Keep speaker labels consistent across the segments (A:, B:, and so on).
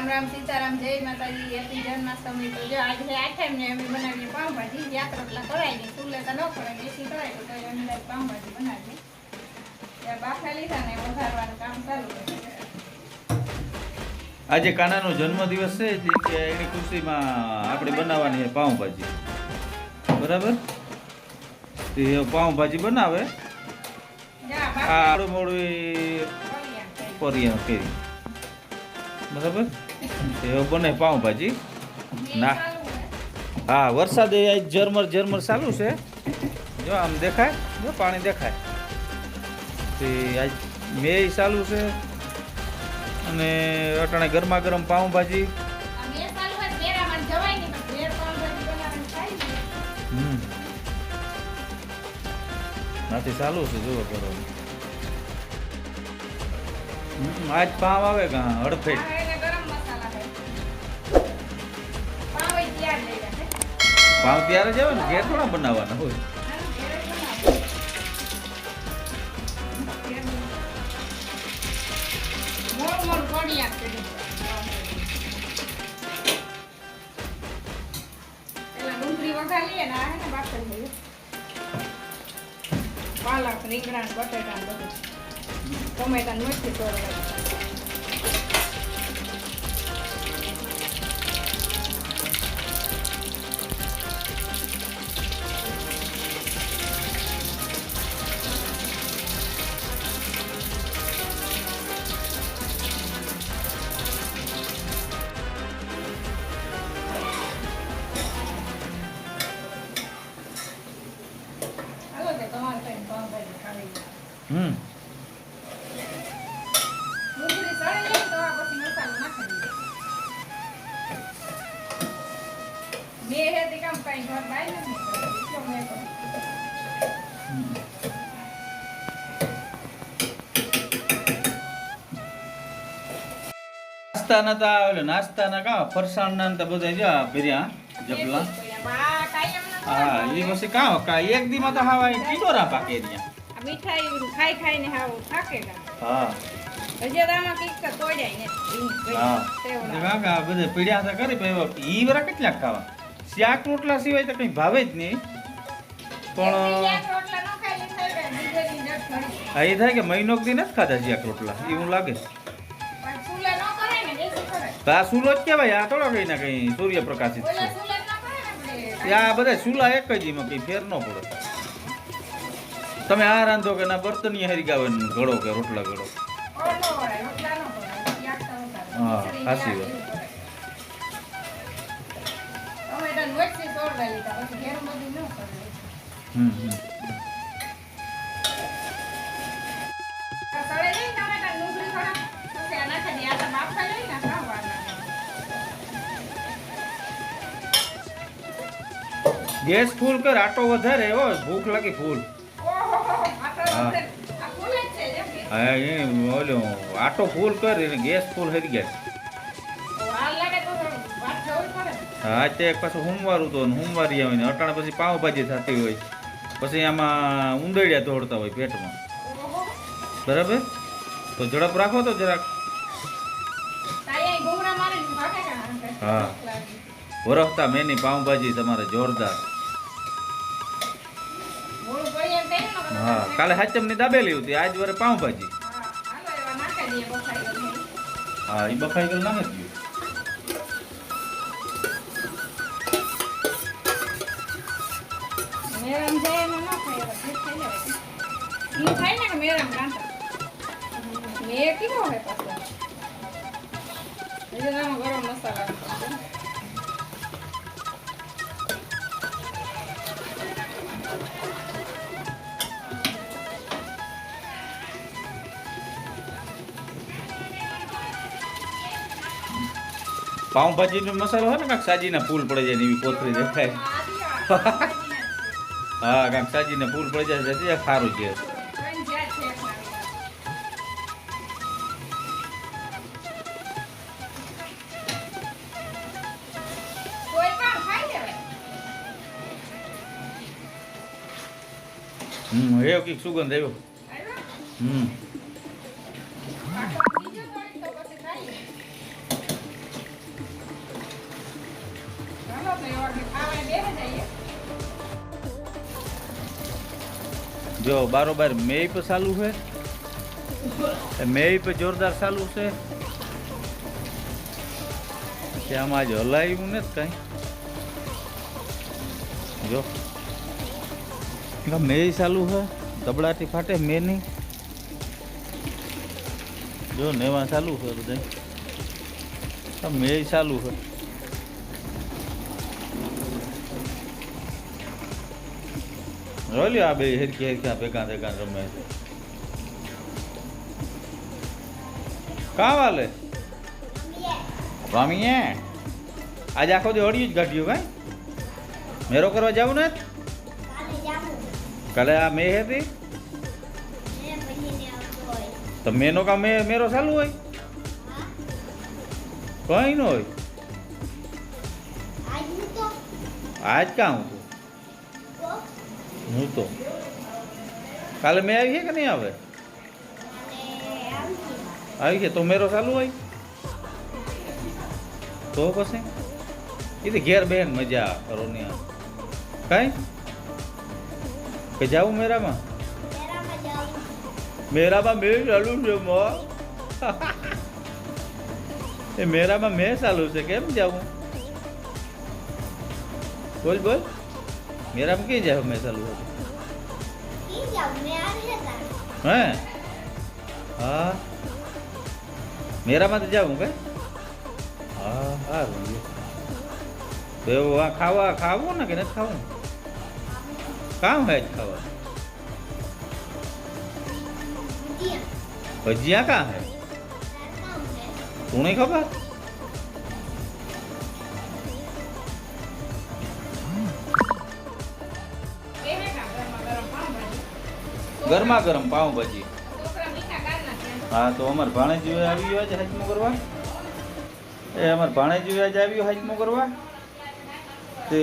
A: રામ રામ સીતારામ જય માતાજી હેપી જન્માષ્ટમી. તો જો આજે આઠમ ને અમે બનાવીએ પાઉંભાજી યાત્રા પેલા નહીં ચૂલે તો ન કરે એસી કરાય તો લાઈ પાઉંભાજી બનાવીએ. ત્યાં બાફા લીધા ને વધારવાનું કામ ચાલુ
B: આજે કાનાનો જન્મદિવસ છે જે કે એની ખુશીમાં આપણે બનાવવાની છે પાઉંભાજી. બરાબર? તે પાઉંભાજી બનાવે. આ મોડું
A: મોડું.
B: પરિયા કરી. બરાબર? તે બને પાઉંભાજી ના.
A: હા
B: વરસાદ એ ઝરમર ઝરમર ચાલુ છે. જો આમ દેખાય. જો પાણી દેખાય. તે આજ મે ચાલુ છે. અને અટાણે ગરમા ગરમ પાઉંભાજી નાથી ચાલુ છે જુઓ કરો. આજ પાવ આવે કા હડફેટ. પાવ ત્યારે જ આવે ને, ઘેર થોડા બનાવવાના હોય.
A: પાલક રીંગણા બટેટા બધું. ટમેટા નથી મોરું
B: નાસ્તાના તો ઓલે નાસ્તાના કા ફરસાણના તો બધા જો ભર્યા
A: ન
B: હા. એ પછી કા કા એક દીમાં તો હાવા ટીડોરા પાકે
A: આ મીઠાઈ ખાઈ ખાઈને હાવ
B: હા. હા. બધે પીડ્યા કરી ઈ વરા કેટલાક ખાવા? શાક રોટલા સિવાય તો કઈ ભાવે જ નહીં. પણ. હા એ થાય કે મહિનો દી નથી ખાધા શાક રોટલા એવું લાગે. આ સૂલો જ કહેવાય આ થોડા કઈ ના કઈ સૂર્યપ્રકાશિત છે. આ બધા ચૂલા એક જ એમાં કઈ ફેર ન પડે. તમે આ રાંધો કે ના બર્તન હરીગાવે ગાવે ઘડો કે રોટલા ઘડો. હા, સાચી વાત.
A: તો બાફા લઈ ને કાં વાર લાગે.
B: ગેસ ફૂલ કર આટો વધારે હો ભૂખ લાગી ફૂલ હા. એ ઓલો આટો ફૂલ કર ગેસ ફૂલ હરી ગયા હા તે પાછું સોમવાર હતો ને સોમવારી આવે ને અટાણે પછી પાવભાજી થતી હોય. પછી આમાં ઉંદરડિયા દોડતા હોય પેટમાં. બરાબર? તો ઝડપ રાખો તો જરાક? હા. વરખતા મેની પાઉંભાજી તમારે જોરદાર.
A: તો
B: હા કાલે હાચમની દાબેલી હતી આજ વરે
A: ગયેલી.
B: હા એ બફાઈ ગયેલું નામ જ ગયું
A: મેરામ જાય એમાં ન ખાય એવા ભેજ ખાઈ લેવાય. ઈ ખાય ને કે મેરામ કાંટા. મેં કેવો હોય પાછો? હજી તો ગરમ મસાલા
B: હોય ને કાંક સાજીના ફૂલ પડે જાય ને એવી કોથળી દેખાય. હા કાંક સાજીના ફૂલ પડી જાય છે સારું છે. હમ કંઈક સુગંધ આવ્યો? હમ જો બારોબાર મેય પર ચાલુ છે. પર જોરદાર ચાલુ છે. ત્યાં આમાં જ હલાયું નથી કાંઈ. જો. મેય ચાલુ છે. દબડાટી ફાટે મે નહીં જો નેવા ચાલુ છે બધા મેય ચાલુ છે. રોલ્યો આ બે હેરકી હેરકી ભેગા ભેગા રમે. કાં વાલે? રમીએ. આજે આખો દી અડિયું જ કાઢ્યું ભાઈ મેરો કરવા જવું ને? કાલે આ મે હતી? તો મેનો કા મે મેરો ચાલુ હોય? કઈ ન હોય. આજ કાં હું હું તો. કાલે મેં આવી છે કે નહીં આવે? આવી છે, તો મેરો ચાલુ હોય. તો પછી? એ તો ઘેર બેન મજા કરો ને કઈ? કે જાવું મેરામાં? મેરામાં મેં ચાલુ છે, મો. એ મેરામાં મેં ચાલુ છે, કેમ જાવું બોલ બોલ. મેરામાં ક્યાં જાવ મેં ચાલુ હતું હે હા મેરામાં તો જાવું કે હા સારું લ્યો. તો એવું આ ખાવા ખાવું ને કે નથી ખાવું કામ હે જ ખાવા ભજીયા કાં હે તું નહીં ખબર
A: ગરમા ગરમ પાઉંભાજી.
B: હા તો અમાર ભાણેજી આવી છે હાજમો કરવા. એ અમાર ભાણેજી આજે આવ્યો હાજમો કરવા. તે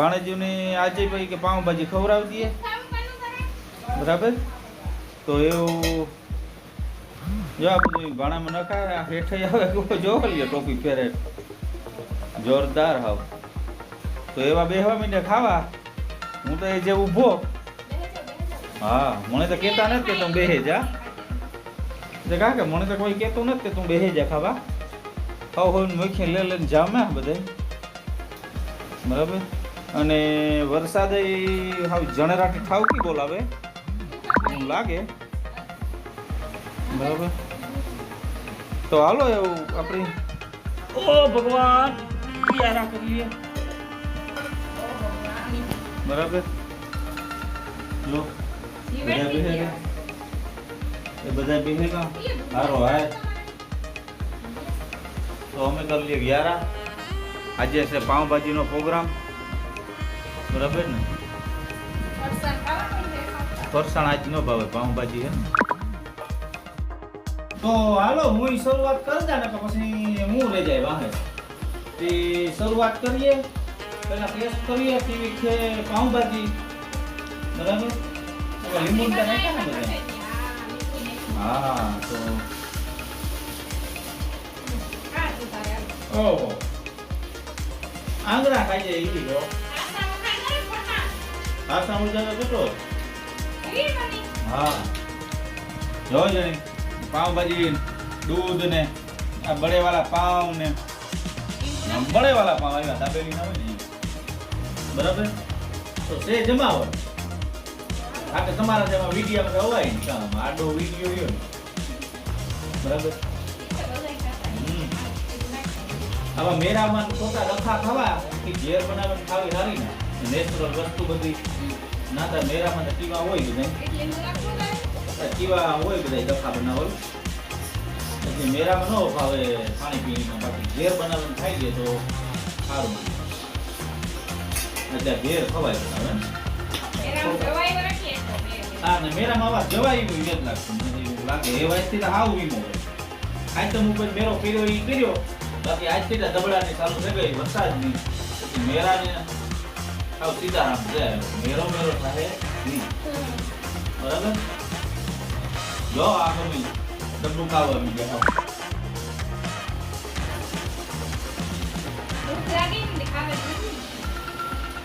B: ભાણેજીને આજે ભાઈ કે પાઉંભાજી ખવડાવી દઈએ? બરાબર? તો એવું જો આ બધું ભાણામાં નખાય આ હેઠે આવે જો લે ટોપી પહેરે. જોરદાર હાવ. તો એવા બેહવા મીંડે ખાવા. હું તો એ જે ઊભો. હા મને તો કહેતા નથી કે તું બેહે જા. એટલે કા કે મને તો કોઈ કહેતું નથી કે તું બેહે જા ખાવા. ખાવ હોય ને મુખી લે લઈને જામે બધે બરાબર? અને વરસાદ હાવ જણરાટી ઠાવકી બોલાવે? એવું લાગે. બરાબર? તો હાલો એવું આપણે ઓ ભગવાન યારા કરી લઈએ
A: ઓહો, આની
B: બરાબર?
A: લો.
B: બધા
A: થઈ
B: એ બધા બેહેગા હારો હાય. તો અમે કરી લઈએ ગ્યારા. આજે છે પાઉંભાજીનો પ્રોગ્રામ. બરાબર ને?
A: ફરસાણ ખાવાનું છે,
B: ફરસાણ આજ નો ભાવે પાઉંભાજી હે તો હાલો હું શરૂઆત કરી દે ને તો પછી હું રહી જાય વાહે. તે શરૂઆત કરીએ. પહેલા ટેસ્ટ કરીએ કેવી છે પાઉંભાજી. બરાબર? હવે લીંબુ
A: હા,
B: તો
A: તું.
B: ઓહો આંગળા ખાઈ જાય જો
A: આસામાં ખાઈ લે, ફરસાણ.
B: આ સામુદાય કેટલો હા જો જણી પાવભાજી દૂધ ને આ બળેવાળા પાવ ને આમ બળેવાળા પાવ આવ્યા દાબેલી ના હોય ને બરાબર તો સે જમાવો આ કે તમારા જેમાં વીડિયો હોય ને કામ આડો વીડિયો રહ્યો ને બરાબર?
A: બધું.
B: આવા મેરામાં ખોટા રખા ખાવા કે ઘેર બનાવીને ખાવી સારી ને. નેચરલ વસ્તુ બધી. ના તો મેરામાં ટીવા હોય બધા
A: તારે.
B: ટીવા હોય બધા ડખા બનાવો એટલે મેરામાં ન ભાવે પાણી પીણીમાં, બાકી ઘેર બનાવીને ખાઈ જાય તો સારું. એટલે ઘેર ખવાય બનાવે
A: બે બે.
B: હા ને મેરામાં આવા જવાય એવું યાદ લાગતું. મને એવું લાગે. એ વાતથી તો હાવ વીમો હું કોઈ મેરો કર્યો એ કર્યો. બાકી આજથી તો દબડાની ચાલુ થઈ ગઈ વરસાદની પછી મેરાને હાવ સીતારામ જાય મેરો મેરો થાય બરાબર? જો આ મમ્મી ડબ્બુ કાવા આવી ગયા.
A: ભૂખ લાગી ને ખાવે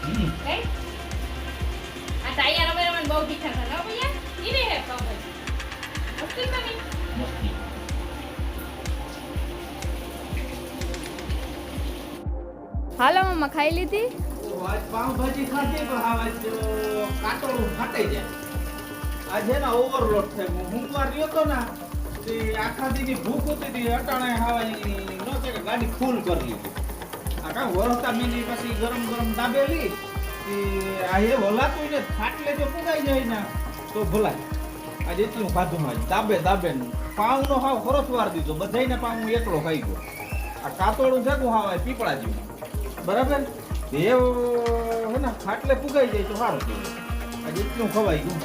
B: હમ.
A: આ ટાયર અમે રમણ બહુ તીખા હતા ના ભૈયા ઈ રે હે પાવભાજી મસ્તી બની
B: મસ્તી.
A: હાલો મમ્મા ખાઈ લીધી?
B: આજ આજ પાવભાજી ખાધી તો હા આજ કાટોળું ફાટી જાય. આજે ના ઓવરલોડ થાય હું હુંકવાર રહ્યો તો ના તે આખા દીની ભૂખ હતી તે અટાણે હાવા નો કે ગાડી ફૂલ કરી લીધી. આ કાં વરસતા મીની પછી ગરમ ગરમ દાબેલી તે આ એ હલાતું ને ફાટલે જો ફુગાઈ જાય ને. તો ભલાય આજે એટલું ખાધું માં દાબે દાબે ને પાવનો હાવ ખરોચ વાર દીધો, બધાયને પાવ હું એકલો ગયો આ કાતોળું ભેગું હાવ પીપળા જેવું બરાબર? એ હે ને, ફાટલે ફુગાઈ જાય તો સારું થયું. આજે એટલું ખવાઈ ગયું.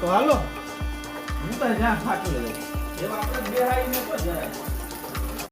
B: તો હાલો, હું તો જ્યાં ફાટલે એવા આપણે બે હાઈને તો જરાય